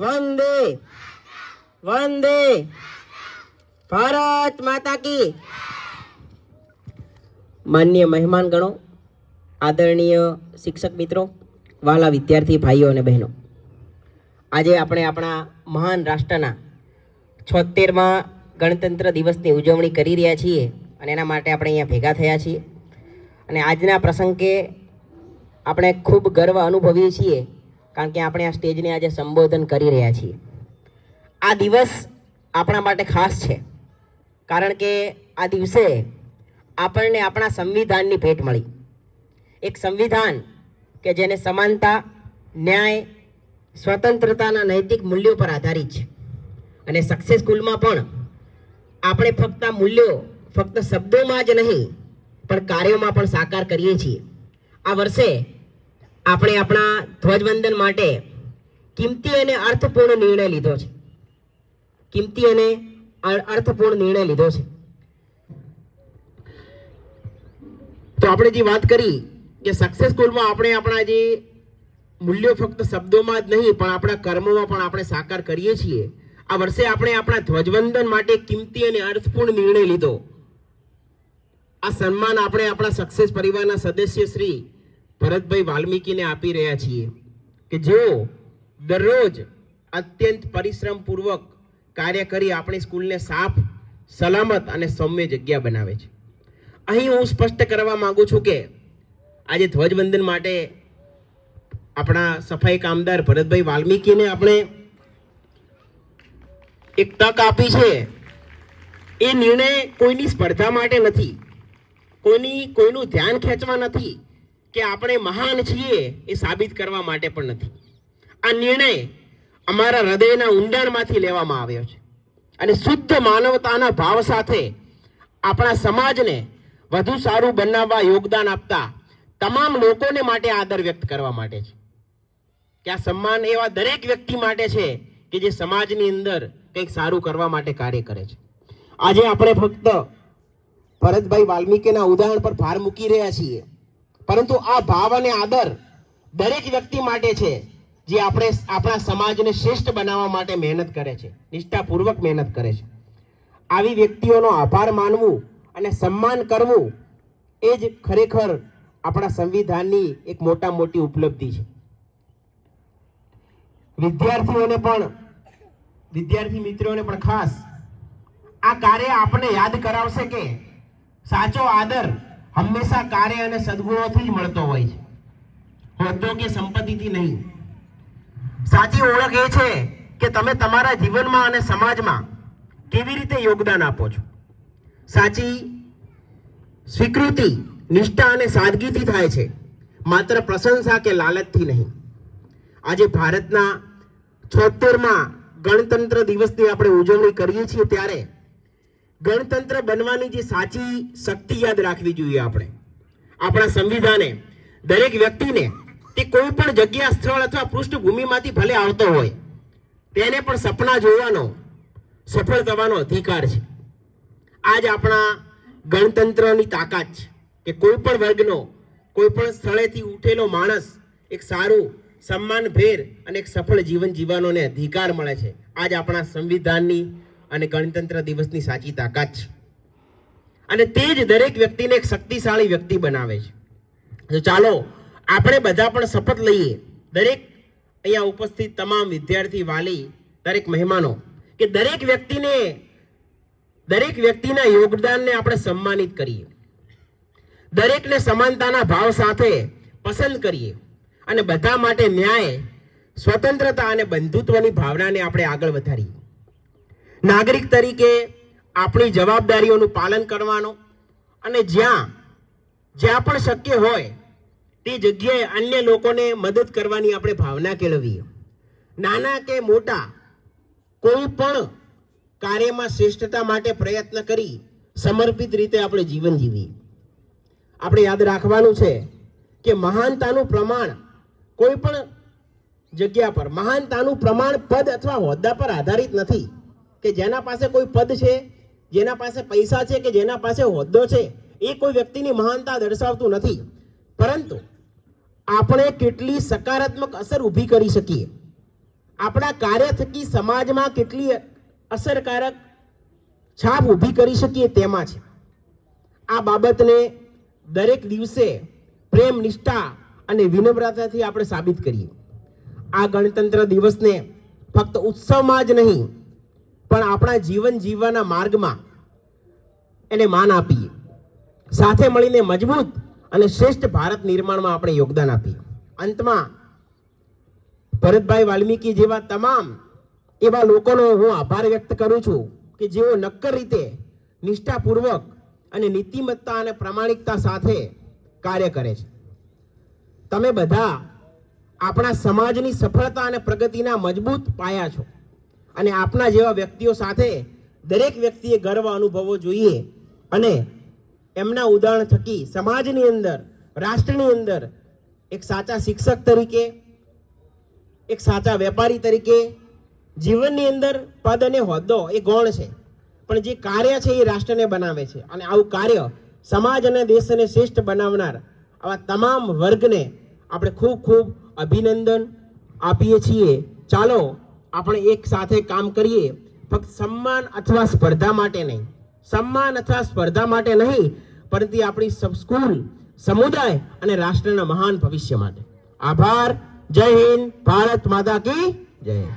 વંદે. વંદે. ભારત માતા કી. માન્ય મહેમાન ગણો, આદરણીય શિક્ષક મિત્રો, વાલા વિદ્યાર્થી ભાઈઓ અને બહેનો. આજે આપણે આપણા મહાન રાષ્ટ્રના છોતેરમાં ગણતંત્ર દિવસની ઉજવણી કરી રહ્યા છીએ અને એના માટે આપણે અહીંયા ભેગા થયા છીએ. અને આજના પ્રસંગે આપણે ખૂબ ગર્વ અનુભવીએ છીએ કારણ કે આપણે આ સ્ટેજને આજે સંબોધન કરી રહ્યા છીએ. આ દિવસ આપણા માટે ખાસ છે. કારણ કે આ દિવસે આપણને આપણા સંવિધાનની ભેટ મળી. એક સંવિધાન કે જેને સમાનતા, ન્યાય, સ્વતંત્રતાના નૈતિક મૂલ્યો પર આધારિત છે. અને સક્સેસફુલમાં પણ આપણે ફક્ત મૂલ્યો ફક્ત શબ્દોમાં જ નહીં, પણ કાર્યોમાં પણ સાકાર કરીએ છીએ. આ વર્ષે આપણે આપણા ધ્વજવંદન માટે કિંમતી અને અર્થપૂર્ણ નિર્ણય લીધો છે. કિંમતી અને અર્થપૂર્ણ નિર્ણય લીધો છે. તો આપણે જે વાત કરી કે સક્સેસ સ્કૂલમાં આપણે આપણા જે મૂલ્યો ફક્ત શબ્દોમાં જ નહીં, પણ આપણા કર્મોમાં પણ આપણે સાકાર કરીએ છીએ. આ વર્ષે આપણે આપણા ધ્વજવંદન માટે કિંમતી અને અર્થપૂર્ણ નિર્ણય લીધો. આ સન્માન આપણે આપણા સક્સેસ પરિવારના સદસ્ય શ્રી ભરતભાઈ વાલ્મીકીને આપી રહ્યા છીએ કે જેઓ દરરોજ અત્યંત પરિશ્રમપૂર્વક કાર્ય કરી આપણી સ્કૂલને સાફ, સલામત અને સૌમ્ય જગ્યા બનાવે છે. અહીં હું સ્પષ્ટ કરવા માગું છું કે આજે ધ્વજવંદન માટે આપણા સફાઈ કામદાર ભરતભાઈ વાલ્મીકીને આપણે એક તક આપી છે. એ નિર્ણય કોઈની સ્પર્ધા માટે નથી. કોઈની, કોઈનું ધ્યાન ખેંચવા નથી. કે આપણે મહાન છીએ એ સાબિત કરવા માટે પણ નથી. આ નિર્ણય અમારા હૃદયના ઊંડાણમાંથી લેવામાં આવ્યો છે. અને શુદ્ધ માનવતાના ભાવ સાથે આપણા સમાજને વધુ સારું બનાવવા યોગદાન આપતા તમામ લોકોને માટે આદર વ્યક્ત કરવા માટે છે. કે આ સન્માન એવા દરેક વ્યક્તિ માટે છે કે જે સમાજની અંદર કંઈક સારું કરવા માટે કાર્ય કરે છે. આજે આપણે ફક્ત ભરતભાઈ વાલ્મીકીના ઉદાહરણ પર ભાર મૂકી રહ્યા છીએ. પરંતુ આ ભાવ અને આદર દરેક વ્યક્તિ માટે છે, જે આપણે આપણા સમાજને શ્રેષ્ઠ બનાવવા માટે મહેનત કરે છે, નિષ્ઠાપૂર્વક મહેનત કરે છે. આવી વ્યક્તિઓનો આભાર માનવું અને સન્માન કરવું એ જ ખરેખર આપણા સંવિધાનની એક મોટા મોટી ઉપલબ્ધિ છે. વિદ્યાર્થીઓને પણ, વિદ્યાર્થી મિત્રોને પણ ખાસ, આ કાર્ય આપણને યાદ કરાવશે કે સાચો આદર હંમેશા કાર્ય અને સદગુણોથી જ મળતો હોય છે. હોદ્દો કે સંપત્તિથી નહીં. સાચી ઓળખ એ છે કે તમે તમારા જીવનમાં અને સમાજમાં કેવી રીતે યોગદાન આપો છો. સાચી સ્વીકૃતિ, નિષ્ઠા અને સાદગીથી થાય છે. માત્ર પ્રશંસા કે લાલચથી નહીં. આજે ભારતના છોતેરમાં ગણતંત્ર દિવસની આપણે ઉજવણી કરીએ છીએ ત્યારે ગણતંત્ર બનવાની જે સાચી શક્તિ યાદ રાખવી જોઈએ આપણે. આપણા સંવિધાને, દરેક વ્યક્તિને, તે કોઈ પણ જગ્યા, સ્થળ અથવા પૃષ્ઠભૂમિમાંથી ભલે આવતો હોય, તેને પણ સપના જોવાનો, સફળ થવાનો અધિકાર છે. આજ આપણા ગણતંત્રની તાકાત છે કે કોઈ પણ વર્ગનો, કોઈ પણ સ્થળેથી ઉઠેલો માણસ એક સારું સન્માનભેર અને એક સફળ જીવન જીવવાનો અધિકાર મળે છે. આજ આપણા સંવિધાનની અને ગણતંત્ર દિવસની સાચી તાકાત છે. અને તે જ દરેક વ્યક્તિને એક શક્તિશાળી વ્યક્તિ બનાવે છે. તો ચાલો, આપણે બધા પણ શપથ લઈએ. દરેક અહીંયા ઉપસ્થિત તમામ વિદ્યાર્થી, વાલી, દરેક મહેમાનો, કે દરેક વ્યક્તિને, દરેક વ્યક્તિના યોગદાનને આપણે સન્માનિત કરીએ. દરેકને સમાનતાના ભાવ સાથે પસંદ કરીએ. અને બધા માટે ન્યાય, સ્વતંત્રતા અને બંધુત્વની ભાવનાને આપણે આગળ વધારીએ. નાગરિક તરીકે આપણી જવાબદારીઓનું પાલન કરવાનો અને જ્યાં જ્યાં પણ શક્ય હોય, તે જગ્યાએ અન્ય લોકોને મદદ કરવાની આપણે ભાવના કેળવીએ. નાના કે મોટા, કોઈ પણ કાર્યમાં શ્રેષ્ઠતા માટે પ્રયત્ન કરી સમર્પિત રીતે આપણે જીવન જીવીએ. આપણે યાદ રાખવાનું છે કે મહાનતાનું પ્રમાણ કોઈ પણ જગ્યા પર, મહાનતાનું પ્રમાણ પદ અથવા હોદ્દા પર આધારિત નથી. કે જેના પાસે કોઈ પદ છે, જેના પાસે પૈસા છે કે જેના પાસે હોદ્દો છે, એ કોઈ વ્યક્તિની મહાનતા દર્શાવતું નથી. પરંતુ આપણે કેટલી સકારાત્મક અસર ઊભી કરી શકીએ? આપણા કાર્ય થકી સમાજમાં કેટલી અસરકારક છાપ ઊભી કરી શકીએ તેમાં છે. આ બાબતને દરેક દિવસે પ્રેમ, નિષ્ઠા અને વિનમ્રતાથી આપણે સાબિત કરીએ. આ ગણતંત્ર દિવસને ફક્ત ઉત્સવમાં જ નહીં પણ આપણા જીવન જીવવાના માર્ગમાં એને માન આપીએ. સાથે મળીને મજબૂત અને શ્રેષ્ઠ ભારત નિર્માણમાં આપણે યોગદાન આપીએ. અંતમાં, ભરતભાઈ વાલ્મીકી જેવા તમામ એવા લોકોનો હું આભાર વ્યક્ત કરું છું કે જેઓ નક્કર રીતે નિષ્ઠાપૂર્વક અને નીતિમત્તા અને પ્રામાણિકતા સાથે કાર્ય કરે છે. તમે બધા આપણા સમાજની સફળતા અને પ્રગતિના મજબૂત પાયા છો. અને આપના જેવા વ્યક્તિઓ સાથે દરેક વ્યક્તિએ ગર્વ અનુભવવો જોઈએ. અને એમના ઉદાહરણ થકી સમાજની અંદર, રાષ્ટ્રની અંદર એક સાચા શિક્ષક તરીકે, એક સાચા વેપારી તરીકે જીવનની અંદર પદ અને હોદ્દો એ ગૌણ છે. પણ જે કાર્ય છે એ રાષ્ટ્રને બનાવે છે. અને આવું કાર્ય સમાજ અને દેશને શ્રેષ્ઠ બનાવનાર આવા તમામ વર્ગને આપણે ખૂબ ખૂબ અભિનંદન આપીએ છીએ. ચાલો આપણે એક સાથે કામ કરીએ, ફક્ત સન્માન અથવા સ્પર્ધા માટે નહીં. સન્માન અથવા સ્પર્ધા માટે નહીં, પરંતુ આપણી સ્કૂલ, સમુદાય અને રાષ્ટ્રના મહાન ભવિષ્ય માટે. આભાર. જય હિન્દ. ભારત માતા કી જય.